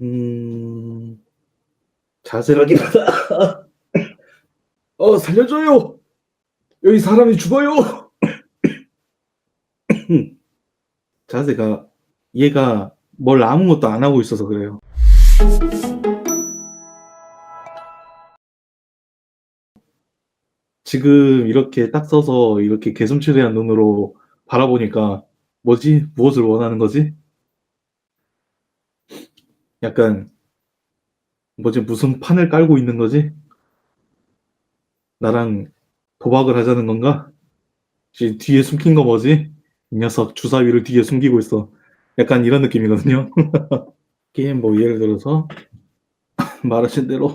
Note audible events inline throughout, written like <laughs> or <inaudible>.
음, 자세라기보다, <laughs> 어, 살려줘요! 여기 사람이 죽어요! <clears throat> 자세가, 얘가 뭘 아무것도 안 하고 있어서 그래요. 지금 이렇게 딱 서서 이렇게 개슴츠레한 눈으로 바라보니까 뭐지? 무엇을 원하는 거지? 약간 뭐지? 무슨 판을 깔고 있는 거지? 나랑 도박을 하자는 건가? 지금 뒤에 숨긴 거 뭐지? 이 녀석 주사위를 뒤에 숨기고 있어. 약간 이런 느낌이거든요. <laughs> 게임 뭐 예를 들어서 <laughs> 말하신 대로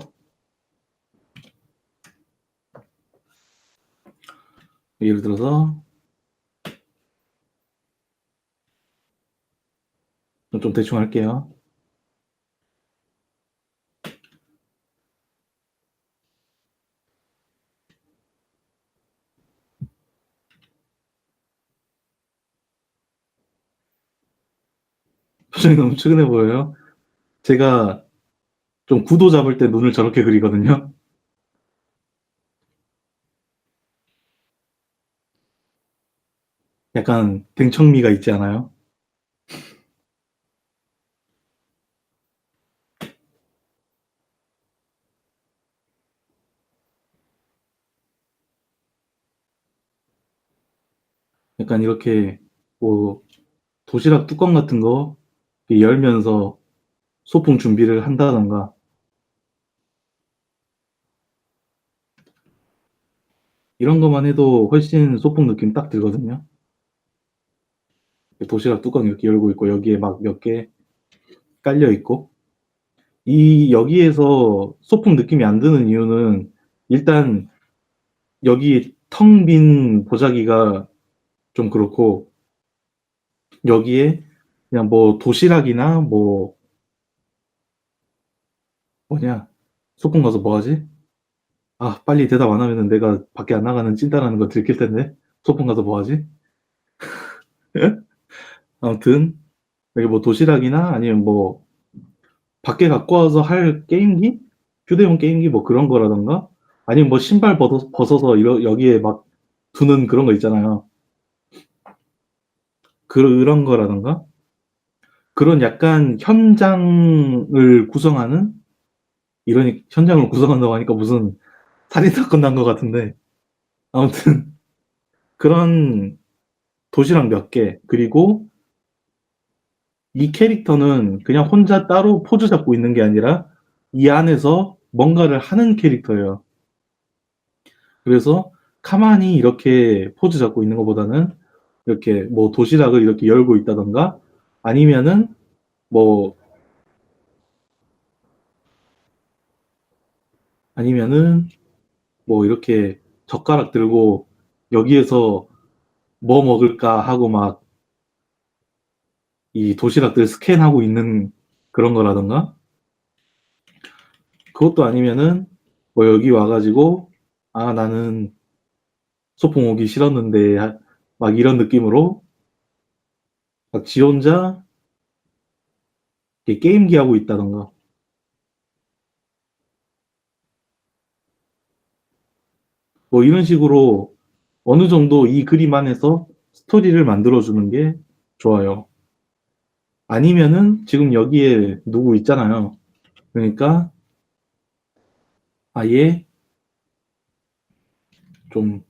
예를 들어서 좀 대충 할게요. 표정이 너무 측은해 보여요. 제가 좀 구도 잡을 때 눈을 저렇게 그리거든요. 약간 댕청미가 있지 않아요? 약간 이렇게 뭐 도시락 뚜껑 같은 거 열면서 소풍 준비를 한다던가 이런 것만 해도 훨씬 소풍 느낌 딱 들거든요. 도시락 뚜껑 이렇게 열고 있고 여기에 막 몇 개 깔려 있고 이 여기에서 소풍 느낌이 안 드는 이유는 일단 여기 텅 빈 보자기가 좀 그렇고 여기에 그냥 뭐 도시락이나 뭐 뭐냐 소풍 가서 뭐 하지? 아 빨리 대답 안 하면은 내가 밖에 안 나가는 찐따라는 거 들킬 텐데 소풍 가서 뭐 하지? <laughs> 아무튼 여기 뭐 도시락이나 아니면 뭐 밖에 갖고 와서 할 게임기? 휴대용 게임기 뭐 그런 거라던가 아니면 뭐 신발 벗어, 벗어서 이러, 여기에 막 두는 그런 거 있잖아요. 그런 거라던가 그런 약간 현장을 구성하는 이런 현장을 구성한다고 하니까 무슨 살인 사건 난 것 같은데 아무튼 <laughs> 그런 도시락 몇 개 그리고 이 캐릭터는 그냥 혼자 따로 포즈 잡고 있는 게 아니라 이 안에서 뭔가를 하는 캐릭터예요. 그래서 가만히 이렇게 포즈 잡고 있는 것보다는 이렇게 뭐 도시락을 이렇게 열고 있다던가 아니면은 뭐 아니면은 뭐 이렇게 젓가락 들고 여기에서 뭐 먹을까 하고 막 이 도시락들 스캔하고 있는 그런 거라던가? 그것도 아니면은 뭐 여기 와가지고 아 나는 소풍 오기 싫었는데 하- 막 이런 느낌으로 막 지 혼자 게임기 하고 있다던가 뭐 이런 식으로 어느 정도 이 그림 안에서 스토리를 만들어주는 게 좋아요. 아니면은 지금 여기에 누구 있잖아요. 그러니까 아예 좀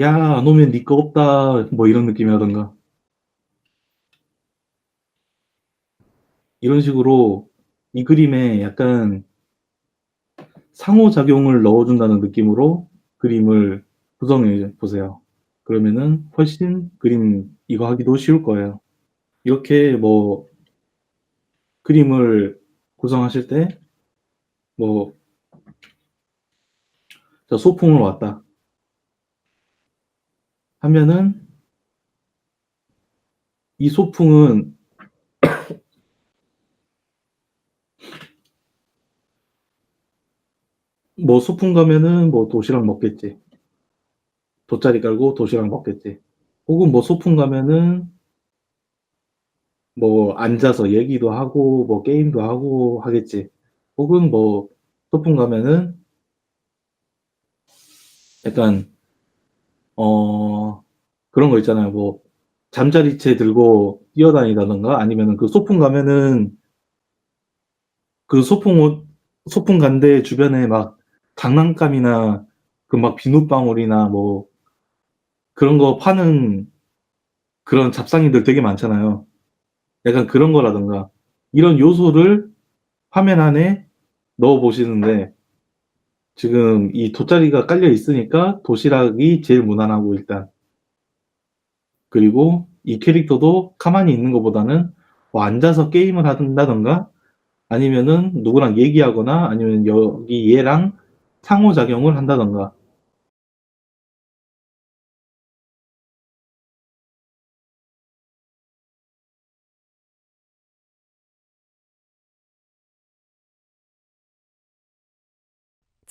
야, 안 오면 니거 없다. 뭐 이런 느낌이라던가. 이런 식으로 이 그림에 약간 상호작용을 넣어준다는 느낌으로 그림을 구성해 보세요. 그러면은 훨씬 그림 이거 하기도 쉬울 거예요. 이렇게 뭐 그림을 구성하실 때 뭐, 자, 소풍을 왔다. 하면은 이 소풍은 <coughs> 뭐 소풍 가면은 뭐 도시락 먹겠지. 돗자리 깔고 도시락 먹겠지. 혹은 뭐 소풍 가면은 뭐 앉아서 얘기도 하고 뭐 게임도 하고 하겠지. 혹은 뭐 소풍 가면은 약간 어 그런 거 있잖아요. 뭐 잠자리채 들고 뛰어다니다든가 아니면은 그 소풍 가면은 그 소풍 옷 소풍 간데 주변에 막 장난감이나 그 막 비눗방울이나 뭐 그런 거 파는 그런 잡상이들 되게 많잖아요. 약간 그런 거라든가 이런 요소를 화면 안에 넣어 보시는데 지금 이 돗자리가 깔려 있으니까 도시락이 제일 무난하고 일단. 그리고 이 캐릭터도 가만히 있는 것보다는 뭐 앉아서 게임을 한다든가 아니면은 누구랑 얘기하거나 아니면 여기 얘랑 상호작용을 한다든가.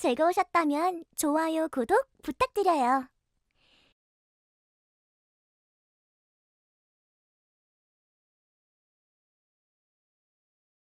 즐거우셨다면 좋아요, 구독 부탁드려요.